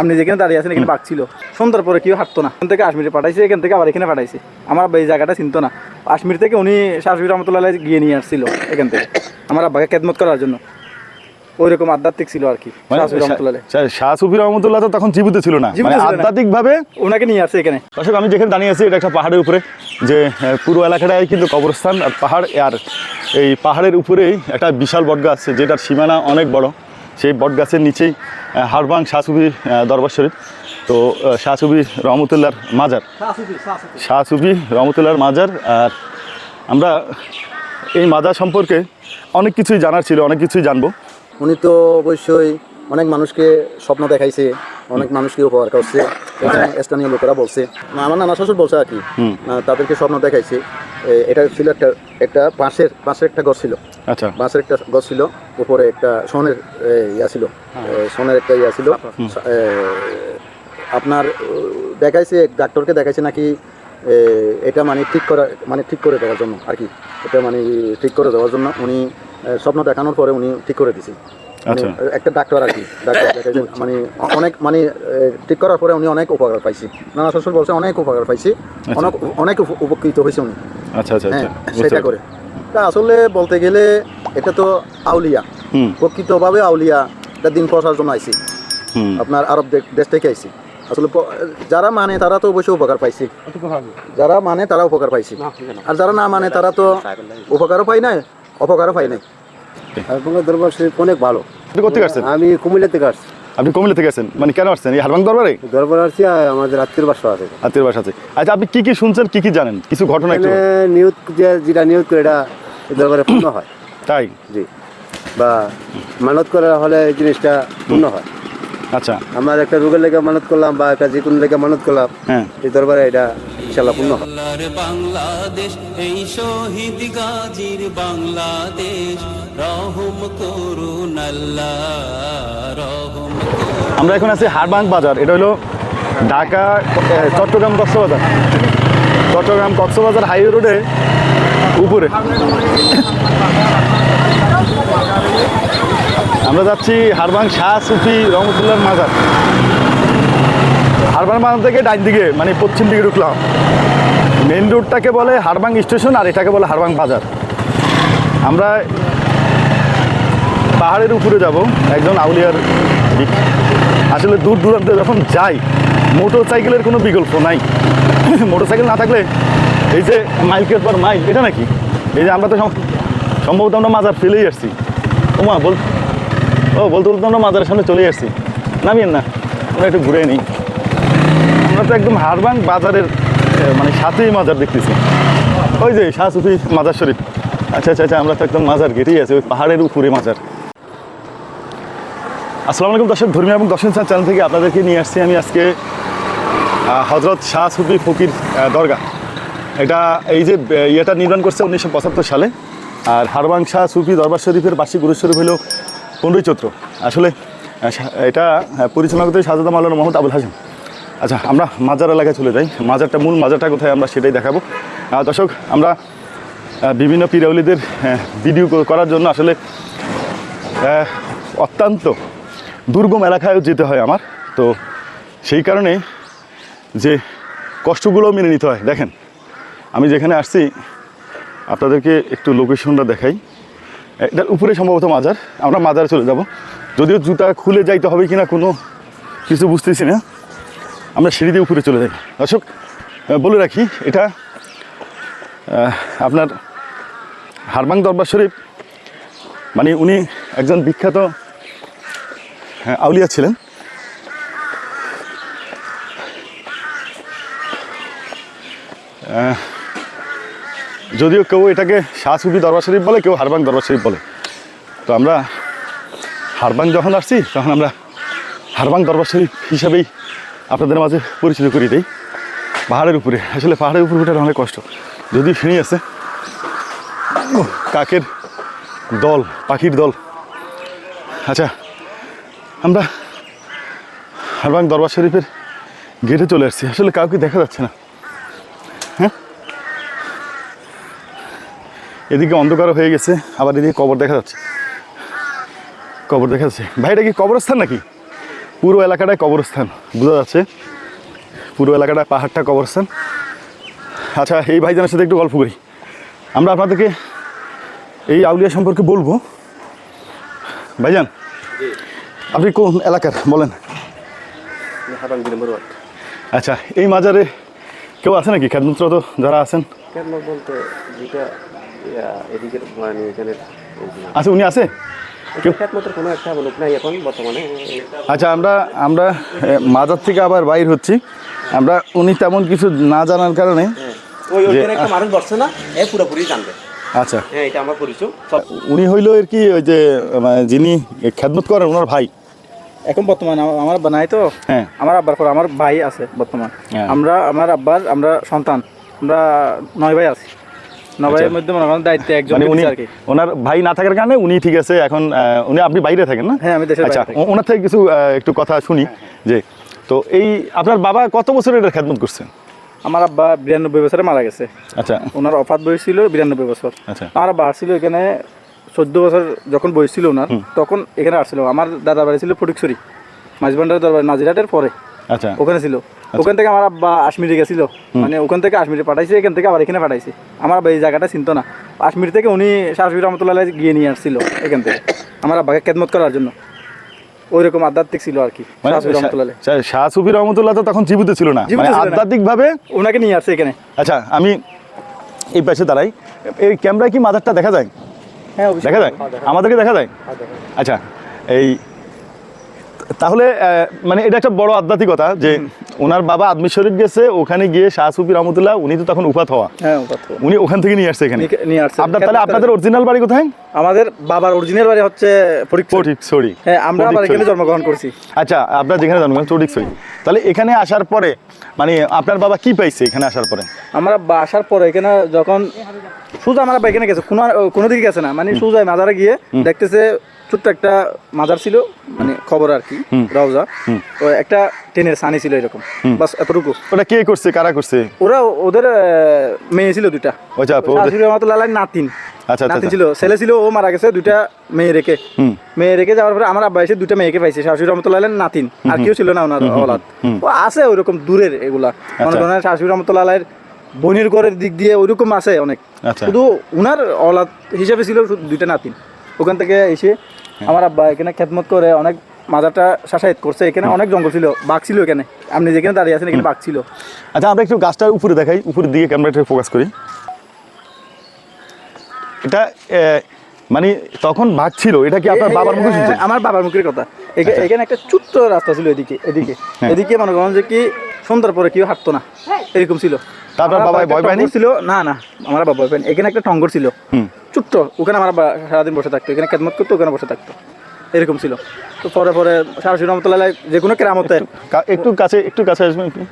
আপনি যেখানে দাঁড়িয়ে আছেন এখানে বাঘ ছিল। সন্ধ্যার পরে কেউ হাঁটতো না। এখান থেকে আশমিরে পাঠাইছে এখান থেকে আবার এখানে পাঠাইছে। আমার আব্বা এই জায়গাটা চিনতো না। আশমির থেকে উনি শাশুড়ি রহমতুল্লাহ গিয়ে নিয়ে আসছিল এখান থেকে। আমার আব্বাকে খেদমত করার জন্য। ওই রকম আধ্যাত্মিক ছিল আর কি মানে শাহ সুফি রহমতুল্লাহ তো তখন জীবিত ছিল না। মানে আধ্যাত্মিক ভাবে ওনাকে নিয়ে আসছে এখানে। দর্শক আমি যেখানে দাঁড়িয়ে আছি এটা একটা পাহাড়ের উপরে যে পুরো এলাকাটাই কিন্তু কবরস্থান আর পাহাড় আর এই পাহাড়ের উপরেই একটা বিশাল বটগাছ যেটার সীমানা অনেক বড়। সেই বটগাছের নিচেই হারবাং শাহসুবি দরবার শরীফ। তো শাহসুবি শাহসুফি রহমতুল্লাহর মাজার। শাহসুফি রহমতুল্লাহর মাজার, আর আমরা এই মাজার সম্পর্কে অনেক কিছুই জানার ছিল, অনেক কিছুই জানব। উনি তো অবশ্যই অনেক মানুষকে স্বপ্ন দেখাইছে অনেক মানুষকে উপকার করছে স্থানীয় লোকেরা বলছে। আমার নানা শ্বশুর বলছে আর কি তাদেরকে স্বপ্ন দেখাইছে। এটা ছিল একটা একটা বাঁশের বাঁশের একটা ঘর ছিল। আচ্ছা। বাঁশের একটা ঘর ছিল উপরে একটা সোনের ইয়া ছিল সোনের একটা ইয়া ছিল। আপনার দেখাইছে ডাক্তারকে দেখাইছে নাকি এটা মানে ঠিক করা মানে ঠিক করে দেওয়ার জন্য আর কি। এটা মানে ঠিক করে দেওয়ার জন্য উনি স্বপ্ন দেখানোর পরে উনি ঠিক করে দিছে। একটা ডাক্তার আর কি। মানে অনেক মানে ঠিক করার পরে উনি অনেক উপকার পাইছে। নানা শ্বশুর বলছে অনেক উপকার পাইছে। অনেক অনেক উপকৃত হয়েছে উনি। আচ্ছা আচ্ছা আচ্ছা। হ্যাঁ বুঝতে সেটা করে তা আসলে বলতে গেলে এটা তো আউলিয়া। প্রকৃতভাবে আউলিয়া এটা দিন প্রসার জন্য আইসি আপনার আরব দেশ থেকে আইসি আসলে যারা মানে তারা তো অবশ্যই উপকার পাইছে। যারা মানে তারা উপকার পাইছে। আর যারা না মানে তারা তো উপকারও পাই নাই অপকারও পাই নাই। হারবাঙ্গা দরবার শরীফ অনেক ভালো। আপনি কোথেকে আসছেন? আমি কুমিল্লা থেকে আসছি। আপনি কুমিল্লা থেকে আসছেন? মানে কেন আসছেন? এই হারবাং দরবারে? দরবার আসছি আমাদের আত্মীয় বাসা আছে। আত্মীয় বাসা আছে। আচ্ছা আপনি কি কি শুনছেন কি কি জানেন? কিছু ঘটনা একটু নিউজ নিয়োগ যে যেটা নিয়োগ করে এটা দরবারে পূর্ণ হয়। তাই? জি। বা মানত করা হলে এই জিনিসটা পূর্ণ হয়। আচ্ছা। আমার একটা রোগের লেগে মানত করলাম বা একটা যে কোনো লেগে মানত করলাম হ্যাঁ। এই দরবারে এটা ইনশাল্লাহ পূর্ণ বাংলার বাংলাদেশ এই শহীদ গাজীর বাংলাদেশ রহম করুন আল্লাহ রহম আমরা এখন আছি হারবাং বাজার এটা হলো ঢাকা চট্টগ্রাম কক্সবাজার। চট্টগ্রাম কক্সবাজার হাইওয়ে রোডে উপরে। আমরা যাচ্ছি হারবাং শাহ সুফি রহমতুল্লাহ মাজার। হারবাং মাজার থেকে ডাইন দিকে মানে পশ্চিম দিকে ঢুকলাম। মেন রোডটাকে বলে হারবাং স্টেশন আর এটাকে বলে হারবাং বাজার। আমরা পাহাড়ের উপরে যাব, একজন আউলিয়ার দিক। আসলে দূর দূরান্তে যখন যাই মোটর সাইকেলের কোনো বিকল্প নাই। মোটর সাইকেল না থাকলে এই যে মাইলকের পর মাইল, এটা নাকি? এই যে আমরা তো সম্ভবত আমরা মাজার ফেলেই আসছি। ওমা, বল ও, বলতে বলতে আমরা মাজারের সামনে চলে আসছি। নামিয়েন না, আমরা একটু ঘুরে নিই। আমরা তো একদম হারবাং বাজারের মানে সাথেই মাজার দেখতেছি। ওই যে শাহ সুফি মাজার শরীফ। আচ্ছা আচ্ছা আচ্ছা আমরা তো একদম মাজার গেটেই আছি, ওই পাহাড়ের উপরে মাজার। আসসালামু আলাইকুম দর্শক, ধর্মীয় এবং দর্শন চ্যানেল থেকে আপনাদেরকে নিয়ে আসছি আমি আজকে হজরত শাহ সুফি ফকির দরগা এটা এই যে ইয়েটা নির্মাণ করছে উনিশশো পঁচাত্তর সালে। আর হারবাং শাহ সুফি দরবার শরীফের বার্ষিক গুরু শরীফ হলো পনেরোই চৈত্র। আসলে এটা পরিচালনা করতে সাজাদা মাওলানা মোহাম্মদ আবুল হাসান। আচ্ছা আমরা মাজার এলাকায় চলে যাই। মাজারটা, মূল মাজারটা কোথায় আমরা সেটাই দেখাবো। দর্শক, আমরা বিভিন্ন পিরাউলিদের ভিডিও করার জন্য আসলে অত্যন্ত দুর্গম এলাকায়ও যেতে হয় আমার। তো সেই কারণে যে কষ্টগুলো মেনে নিতে হয়। দেখেন, আমি যেখানে আসছি, আপনাদেরকে একটু লোকেশনটা দেখাই। এটার উপরে সম্ভবত মাজার। আমরা মাজারে চলে যাব। যদিও জুতা খুলে যাইতে হবে কিনা কোনো কিছু বুঝতেছি না। আমরা সিঁড়ি দিয়ে উপরে চলে যাই। দর্শক বলে রাখি এটা আপনার হারবাং দরবার শরীফ। মানে উনি একজন বিখ্যাত হ্যাঁ, আউলিয়া ছিলেন। আহ, যদিও কেউ এটাকে শাহ সুফি দরবার শরীফ বলে, কেউ হারবাং দরবার শরীফ বলে। তো আমরা হারবাং যখন আসছি, তখন আমরা হারবাং দরবার শরীফ হিসাবেই আপনাদের মাঝে পরিচিত করি দিই। পাহাড়ের উপরে। আসলে পাহাড়ের উপরে ওঠার অনেক কষ্ট। যদি সিঁড়ি আছে, কাকের দল, পাখির দল। আচ্ছা আমরা হারবাং দরবার শরীফের গেটে চলে আসছি। আসলে কাউকে দেখা যাচ্ছে না। এদিকে অন্ধকার হয়ে গেছে আবার এদিকে কবর দেখা যাচ্ছে। কবর দেখা যাচ্ছে। ভাই এটা কি কবরস্থান নাকি? পুরো এলাকাটায় কবরস্থান বোঝা যাচ্ছে। পুরো এলাকাটায় পাহাড়টা কবরস্থান। আচ্ছা এই ভাইজানের সাথে একটু গল্প করি। আমরা আপনাদেরকে এই আউলিয়া সম্পর্কে বলব। ভাইজান আপনি কোন এলাকার? বলেন। আচ্ছা এই মাজারে কেউ আছে নাকি? খেদমত্রত যারা আছেন। বলতে যেটা মানে এখানে আচ্ছা উনি আছে? কোনো একটা লোক নাই এখন বর্তমানে। আচ্ছা আমরা আমরা মাজার থেকে আবার বাইর হচ্ছি। আমরা উনি তেমন কিছু না জানার কারণে ওই একটা মানুষ বসছে না এ পুরোপুরি জানবে। আচ্ছা। হ্যাঁ এটা আমার পরিচয়। উনি হইল আর কি ওই যে মানে, যিনি খেদমত করেন ওনার ভাই। এখন বর্তমানে আমার আব্বা নাই তো? হ্যাঁ। আমার আব্বার পর আমার ভাই আছে বর্তমান। হ্যাঁ। আমরা আমার আব্বার আমরা সন্তান। আমরা নয় ভাই আছি। নয় ভাইয়ের মধ্যে মনে করেন দায়িত্বে একজন মানে উনি আর কি ওনার ভাই না থাকার কারণে উনি ঠিক আছে এখন উনি আপনি বাইরে থাকেন না? হ্যাঁ, আমি দেশের আচ্ছা। হ্যাঁ, ওনার থেকে কিছু একটু কথা শুনি যে তো এই আপনার বাবা কত বছর এটা খেদমত করছেন? আমার আব্বা বিরানব্বই বছরে মারা গেছে। আচ্ছা। ওনার অফাত বয়স ছিল বিরানব্বই বছর। আচ্ছা। আমার আব্বা আসছিল এখানে চোদ্দ বছর যখন বয়স ছিল ওনার তখন এখানে আসছিল। আমার দাদা বাড়ি ছিল ফটিকছড়ি মাঝবান্ডার দরবার নাজিরাটের পরে আচ্ছা। ওখানে ছিল। ওখান থেকে আমার আব্বা আশমিরে গেছিল। মানে ওখান থেকে আশমিরে পাঠাইছে এখান থেকে আবার এখানে পাঠাইছে। আমার আব্বা এই জায়গাটা চিনতো না। আশমির থেকে উনি শাহসুর রহমতুল্লাহ গিয়ে নিয়ে আসছিল এখান থেকে আমার আব্বাকে খেদমত করার জন্য। ওই রকম আধ্যাত্মিক ছিল আর কি মানে শাহ সুফি রহমতুল্লাহ তো তখন জীবিত ছিল না। মানে আধ্যাত্মিক ভাবে ওনাকে নিয়ে আসছে এখানে। আচ্ছা আমি এই পাশে দাঁড়াই। এই ক্যামেরায় কি মাজারটা দেখা যায়? হ্যাঁ দেখা যায়? আমাদেরকে দেখা যায়। আচ্ছা এই তাহলে মানে এটা একটা বড় আধ্যাত্মিকতা যে ওনার বাবা আদমি শরীফ গেছে ওখানে গিয়ে শাহ সুফি রহমতুল্লাহ উনি তো তখন উপাত হওয়া। হ্যাঁ উনি ওখান থেকে নিয়ে আসছে এখানে। নিয়ে- আসছে। আপনার তাহলে আপনাদের অরিজিনাল বাড়ি কোথায়? আমাদের বাবার অরিজিনাল বাড়ি হচ্ছে সরি হ্যাঁ আমরা আবার এখানে জন্মগ্রহণ করছি। আচ্ছা আপনার যেখানে জন্মগ্রহণ সরি তাহলে এখানে আসার পরে মানে আপনার বাবা কি পাইছে এখানে আসার পরে? আমরা আসার পরে এখানে যখন সুজা আমার এখানে গেছে। কোনো কোনো দিকে গেছে না। মানে সুজায় মাজারে গিয়ে দেখতেছে ছোট্ট একটা মাজার ছিল মানে খবর আর কি রওজা তো একটা ট্রেনের সানি ছিল এরকম বাস এতটুকু। ওটা কে করছে কারা করছে? ওরা ওদের মেয়ে ছিল দুইটা। ওদের- শাশুড়ি রহমতুল্লাহ নাতিন। আচ্ছা আচ্ছা নাতিন ছিল ছেলে ছিল ও মারা গেছে দুইটা মেয়ে রেখে। মেয়ে রেখে যাওয়ার পরে আমার আব্বা এসে দুইটা মেয়েকে পাইছে শাশুড়ি রহমতুল্লাহ নাতিন। আর কেউ ছিল না ওনার অলাদ। ও আছে ওইরকম দূরের এগুলা। মনে আচ্ছা। করেন শাশুড়ি রহমতুল্লাহ বোনের ঘরের দিক দিয়ে ওইরকম আছে অনেক। আচ্ছা। শুধু ওনার অলাদ হিসাবে ছিল দুইটা নাতিন। ওখান থেকে এসে আমার আব্বা এখানে খেদমত করে অনেক মাজারটা শাসায়ত করছে। এখানে অনেক জঙ্গল ছিল বাঘ ছিল এখানে। আপনি যেখানে দাঁড়িয়ে আছেন এখানে বাঘ ছিল। আচ্ছা আমরা একটু গাছটার উপরে দেখাই। উপরের দিকে ক্যামেরাটা ফোকাস করি। এটা মানে তখন বাঘ ছিল এটা কি আপনার বাবার মুখে হ্যাঁ, আমার বাবার মুখের কথা। এখানে একটা ছোট্ট রাস্তা ছিল এদিকে এদিকে। হ্যাঁ। এদিকে মনে করেন যে কি সন্ধ্যার পরে কেউ হাঁটতো না। এরকম ছিল। তারপর বাবাই ভয় পায়নি? ছিল। না না আমার বাবা ভয় পায়নি। এখানে একটা টঙ্গর ছিল। ছোট্ট ওখানে আমার বাবা সারাদিন বসে থাকতো। এখানে খেদমত করতো ওখানে বসে থাকতো। এরকম ছিল। তো পরে পরে শাহসুর রহমতুল্লাহ যে কোনো কেরামতে একটু কাছে একটু কাছে আসবেন একটু।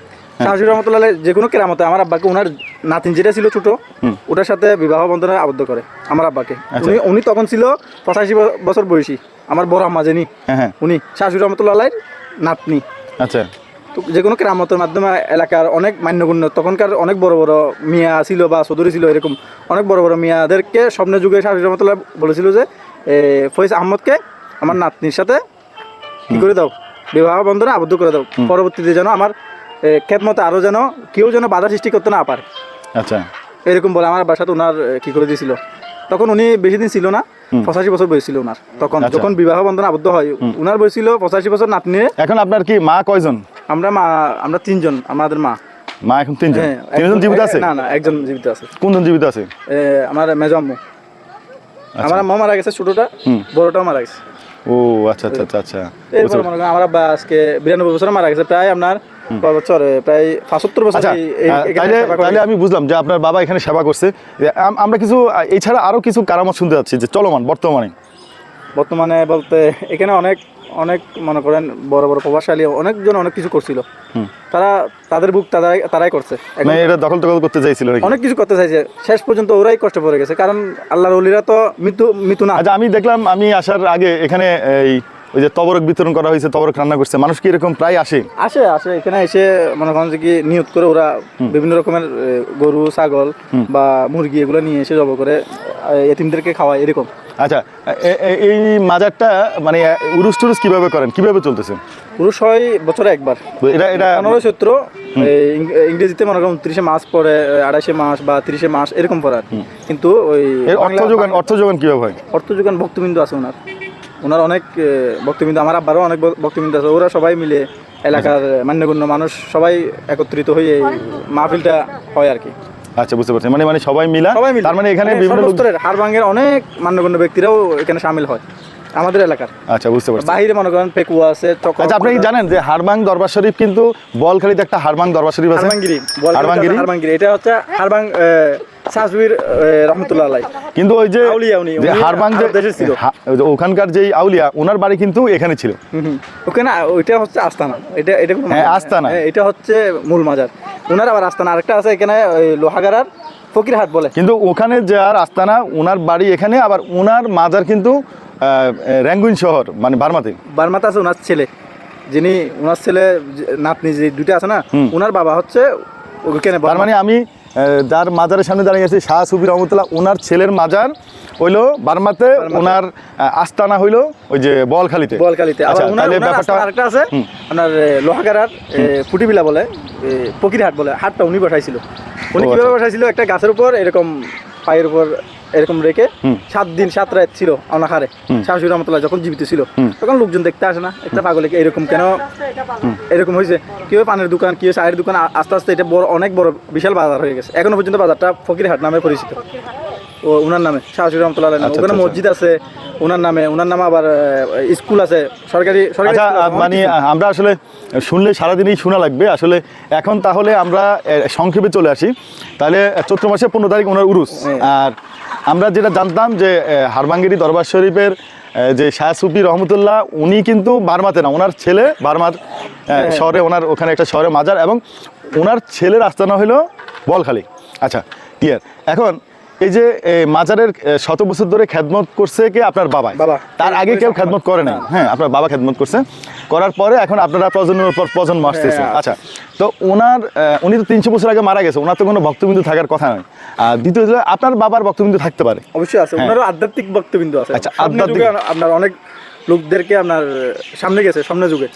শাহসুর রহমতুল্লাহ যে কোনো কেরামতে আমার আব্বাকে ওনার নাতিন যেটা ছিল ছোট ওটার সাথে বিবাহ বন্ধনে আবদ্ধ করে আমার আব্বাকে। আচ্ছা। উনি উনি তখন ছিল পঁচাশি বছর বয়সী। আমার বড় আম্মা জেনি হ্যাঁ হ্যাঁ। উনি শাহসুর রহমতুল্লাহ নাতনি। আচ্ছা। তো যে কোনো কেরামতের মাধ্যমে এলাকার অনেক মান্যগণ্য তখনকার অনেক বড় বড় মিয়া ছিল বা চৌধুরী ছিল এরকম অনেক বড় বড় মিয়াদেরকে স্বপ্নের যুগে শাহসুর রহমতুল্লাহ বলেছিল যে ফৈজ আহমদকে আমার নাতনির সাথে কি করে দাও বিবাহ বন্ধনে আবদ্ধ করে দাও পরবর্তীতে যেন আমার খেদমতে আরও যেন কেউ যেন বাধা সৃষ্টি করতে না পারে। আচ্ছা। এরকম বলে আমার বাসাতে ওনার কি করে দিয়েছিল। তখন উনি বেশি দিন ছিল না পঁচাশি বছর বয়স ছিল ওনার তখন আচ্ছা। যখন বিবাহ বন্ধনে আবদ্ধ হয় ওনার বয়স ছিল পঁচাশি বছর নাতনি এখন আপনার কি মা কয়জন? আমরা মা আমরা তিনজন আমাদের মা। মা এখন তিনজন? হ্যাঁ, তিনজন জীবিত আছে? না না একজন জীবিত আছে। কোনজন জীবিত আছে? আমার মেজো আম্মু। আচ্ছা। আমার আম্মা মারা গেছে ছোটটা। বড়টাও মারা গেছে। ও আচ্ছা আচ্ছা আচ্ছা আচ্ছা। এরপর মনে করেন আমার আব্বা আজকে বিরানব্বই বছর মারা গেছে প্রায় আপনার বছর? প্রায় পঁচাত্তর বছর আচ্ছা আমি বুঝলাম যে আপনার বাবা এখানে সেবা করছে। আমরা কিছু এছাড়া আরও কিছু কারামত শুনতে যাচ্ছি যে চলমান বর্তমানে। বর্তমানে বলতে এখানে অনেক অনেক মনে করেন বড় বড় প্রভাবশালী অনেকজন অনেক কিছু করছিল। তারা তাদের বুক তারাই তারাই করছে। এখন মানে এটা দখল টখল করতে চাইছিল অনেক কিছু করতে চাইছে। শেষ পর্যন্ত ওরাই কষ্ট পড়ে গেছে। কারণ আল্লাহর অলিরা তো মৃত্যু মৃত্যু না। আচ্ছা আমি দেখলাম আমি আসার আগে এখানে এই ওই যে তবরক বিতরণ করা হয়েছে তবরক রান্না করছে। মানুষ কি এরকম প্রায় আসে? আসে আসে। এখানে এসে মনে করেন যে কি নিয়ত করে ওরা বিভিন্ন রকমের গরু ছাগল বা মুরগি এগুলো নিয়ে এসে জব করে এতিমদেরকে খাওয়ায় এরকম। আচ্ছা এই মাজারটা মানে উরুস টুরুস কীভাবে করেন? কীভাবে চলতেছে? পুরুষ হয় বছরে একবার। এটা এটা পনেরো চৈত্র ইংরেজিতে মনে করেন উনত্রিশে মাস পরে আড়াইশে মাস বা তিরিশে মাস এরকম পরে। কিন্তু ওই অর্থ যোগান অর্থ যোগান কীভাবে হয়? অর্থ যোগান ভক্তবিন্দু আছে ওনার। ওনার অনেক ভক্তবিন্দু আমার আব্বারও অনেক ভক্তবিন্দু আছে ওরা সবাই মিলে এলাকার মান্যগণ্য মানুষ সবাই একত্রিত হয়ে এই মাহফিলটা হয় আর কি। আচ্ছা বুঝতে পারছি। মানে মানে সবাই মিলা? সবাই মিলে। তার মানে এখানে বিভিন্ন লোক সর্বস্তরের হারবাঙ্গের অনেক মান্যগণ্য ব্যক্তিরাও এখানে সামিল হয় আমাদের এলাকার। আচ্ছা বুঝতে পারছি। বাহিরে মনে করেন পেকুয়া আছে আচ্ছা আপনি কি জানেন যে হারবাং দরবার শরীফ কিন্তু বলখালিতে একটা হারবাং দরবার শরীফ আছে? হারবাঙ্গিরি হারবাঙ্গিরি হারবাঙ্গিরি এটা হচ্ছে হারবাং রহমতুল্লাহ আলাই কিন্তু ওই যে আউলিয়া উনি, যে হারবাং যে ছিল। হা- ওই যে ওখানকার যেই আউলিয়া ওনার বাড়ি কিন্তু এখানে ছিল। ওখানে ওইটা হচ্ছে আস্তানা। এটা এটা হ্যাঁ, আস্তানা। হ্যাঁ, এটা হচ্ছে মূল মাজার। ওনার আবার আস্তানা। আরেকটা আছে এখানে লোহাগাড়ার ফকিরহাট বলে। কিন্তু ওখানে যার আস্তানা ওনার বাড়ি এখানে আবার ওনার মাজার কিন্তু র্যাঙ্গুইন শহর মানে বার্মাতে। বার্মাতে আছে ওনার ছেলে। যিনি ওনার ছেলে নাতনি যে দুইটা আছে না ওনার বাবা হচ্ছে ওখানে তার মানে আমি যার মাজারের সামনে দাঁড়িয়ে আছে শাহ সুবির রহমতুল্লাহ ওনার ছেলের মাজার হইল বার্মাতে ওনার আস্তানা হইল ওই যে বলখালিতে। বলখালিতে। আচ্ছা তাহলে ব্যাপারটা আরেকটা আছে আপনার লোহাগাড়ার ফুটিবিলা বলে পকির ফকিরহাট বলে হাটটা উনি বসাইছিল। উনি কীভাবে আচ্ছা। বসাইছিল? একটা গাছের উপর এরকম পায়ের উপর এরকম রেখে সাত দিন সাত রাত ছিল অনাহারে। শাশুড়ি রহমতুল্লাহ যখন জীবিত ছিল তখন লোকজন দেখতে আসে না। একটা পাগলে এরকম কেন? এরকম হয়েছে। কেউ পানের দোকান কেউ চায়ের দোকান? আস্তে আস্তে এটা বড় অনেক বড় বিশাল বাজার হয়ে গেছে। এখনও পর্যন্ত বাজারটা ফকিরহাট নামে পরিচিত। ও ওনার নামে শাহসুর রহমতুল্লাহ নামে। আচ্ছা, ওখানে আচ্ছা, মসজিদ আছে ওনার নামে ওনার নামে আবার স্কুল আছে সরকারি সরকারি আচ্ছা মানে আমরা আসলে শুনলে সারাদিনই শোনা লাগবে। আসলে এখন তাহলে আমরা সংক্ষেপে চলে আসি। তাহলে চৈত্র মাসে পনেরো তারিখ ওনার উরুস। আর আমরা যেটা জানতাম যে হারবাঙ্গিরি দরবার শরীফের যে শাহ সুফি রহমতুল্লাহ উনি কিন্তু বার্মাতে না ওনার ছেলে বার্মার হ্যাঁ। শহরে ওনার ওখানে একটা শহরে মাজার এবং ওনার ছেলের আস্তানা হলো বলখালি। আচ্ছা ক্লিয়ার এখন এই যে মাজারের শত বছর ধরে খেদমত করছে কি? আপনার বাবা। তার আগে কেউ খেদমত করে নাই। হ্যাঁ আপনার বাবা খেদমত করছে। করার পরে এখন আপনারা প্রজন্মের পর প্রজন্ম আসতেছে। হ্যাঁ, আচ্ছা তো ওনার উনি তো তিনশো বছর আগে মারা গেছে। ওনার তো কোনো ভক্তবিন্দু থাকার কথা নয়। আর দ্বিতীয় আপনার বাবার ভক্তবিন্দু থাকতে পারে। অবশ্যই আছে। হ্যাঁ। ওনারও আধ্যাত্মিক ভক্তবিন্দু আছে। আচ্ছা, আধ্যাত্মিক- আপনার অনেক লোকদেরকে আপনার সামনে গেছে সামনে যুগে।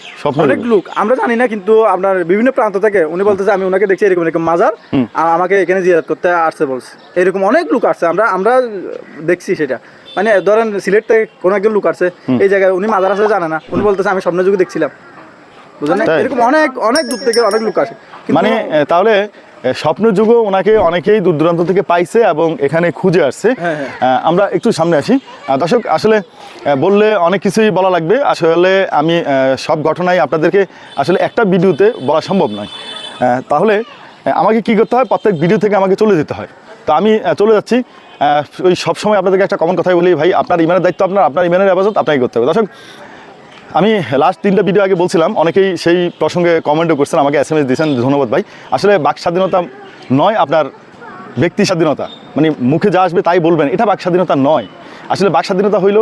অনেক লোক আমরা জানি না কিন্তু আপনার বিভিন্ন প্রান্ত থেকে উনি বলতেছে আমি ওনাকে দেখছি এরকম এরকম মাজার আর আমাকে এখানে জিয়ারত করতে আসছে বলছে। এরকম অনেক লোক আসছে আমরা আমরা দেখছি সেটা। মানে ধরেন সিলেট থেকে কোনো একজন লোক আসছে এই জায়গায় উনি মাজার আছে জানে না। উনি বলতেছে আমি স্বপ্ন যুগে দেখছিলাম। বুঝলেন? এরকম অনেক অনেক দূর থেকে অনেক লোক আসে। মানে তাহলে আহ, স্বপ্ন যুগও ওনাকে অনেকেই দূর দূরান্ত থেকে পাইছে এবং এখানে খুঁজে আসছে। হ্যাঁ, হ্যাঁ। আমরা একটু সামনে আসি। দর্শক আসলে বললে অনেক কিছুই বলা লাগবে। আসলে আমি সব ঘটনাই আপনাদেরকে আসলে একটা ভিডিওতে বলা সম্ভব নয়। তাহলে আমাকে কি করতে হয়? প্রত্যেক ভিডিও থেকে আমাকে চলে যেতে হয়। তো আমি চলে যাচ্ছি। ওই সবসময় আপনাদেরকে একটা কমন কথাই বলি ভাই আপনার ইমানের দায়িত্ব আপনার আপনার ইমানের আবাজত আপনাকে করতে হবে। দর্শক আমি লাস্ট তিনটা ভিডিও আগে বলছিলাম, অনেকেই সেই প্রসঙ্গে কমেন্টও করছেন, আমাকে এস এম এস দিয়েছেন, ধন্যবাদ ভাই। আসলে বাক স্বাধীনতা নয় আপনার ব্যক্তি স্বাধীনতা মানে মুখে যা আসবে তাই বলবেন, এটা বাক স্বাধীনতা নয়। আসলে বাক স্বাধীনতা হইল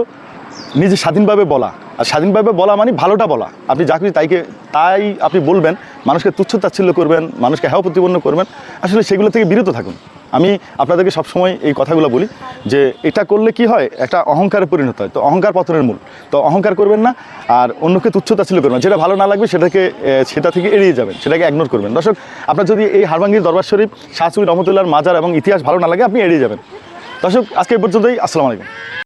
নিজে স্বাধীনভাবে বলা, আর স্বাধীনভাবে বলা মানে ভালোটা বলা। আপনি যা কিছু তাইকে, তাই আপনি বলবেন, মানুষকে তুচ্ছ তাচ্ছিল্য করবেন, মানুষকে হ্যাঁ প্রতিপন্ন করবেন। আসলে সেগুলো থেকে বিরত থাকুন। আমি আপনাদেরকে সবসময় এই কথাগুলো বলি যে এটা করলে কি হয়? একটা অহংকারে পরিণত হয়। তো অহংকার পতনের মূল। তো অহংকার করবেন না আর অন্যকে তুচ্ছতা ছিল করবেন যেটা ভালো না লাগবে সেটাকে সেটা থেকে এড়িয়ে যাবেন। সেটাকে ইগনোর করবেন। দর্শক, আপনার যদি এই হারবাঙ্গির দরবার শরীফ শাহসুই রহমতুল্লাহর মাজার এবং ইতিহাস ভালো না লাগে, আপনি এড়িয়ে যাবেন। দর্শক, আজকে পর্যন্তই। আসসালামু আলাইকুম।